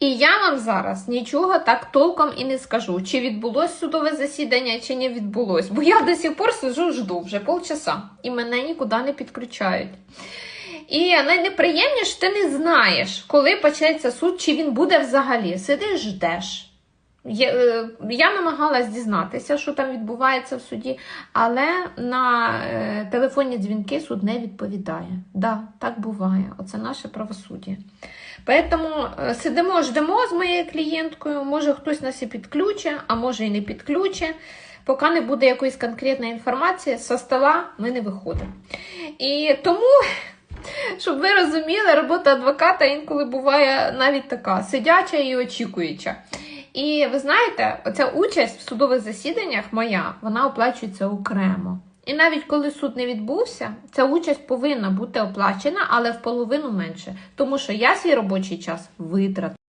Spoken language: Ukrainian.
І я вам зараз нічого так толком і не скажу, чи відбулось судове засідання, чи не відбулось. Бо я до сих пор сижу, жду вже полчаса, і мене нікуди не підключають. І найнеприємніше, ти не знаєш, коли почнеться суд, чи він буде взагалі. Сидиш, ждеш. Я, е, я намагалась дізнатися, що там відбувається в суді, але на е, телефонні дзвінки суд не відповідає. Да, так буває. Оце наше правосуддя. Тому е, сидимо, ждемо з моєю клієнткою. Може хтось нас і підключить, а може і не підключить. Поки не буде якоїсь конкретної інформації, со стола ми не виходимо. І тому щоб ви розуміли, робота адвоката інколи буває навіть така сидяча і очікуюча. І ви знаєте, оця участь в судових засіданнях моя, вона оплачується окремо. І навіть коли суд не відбувся, ця участь повинна бути оплачена, але в половину менше, тому що я свій робочий час витратила.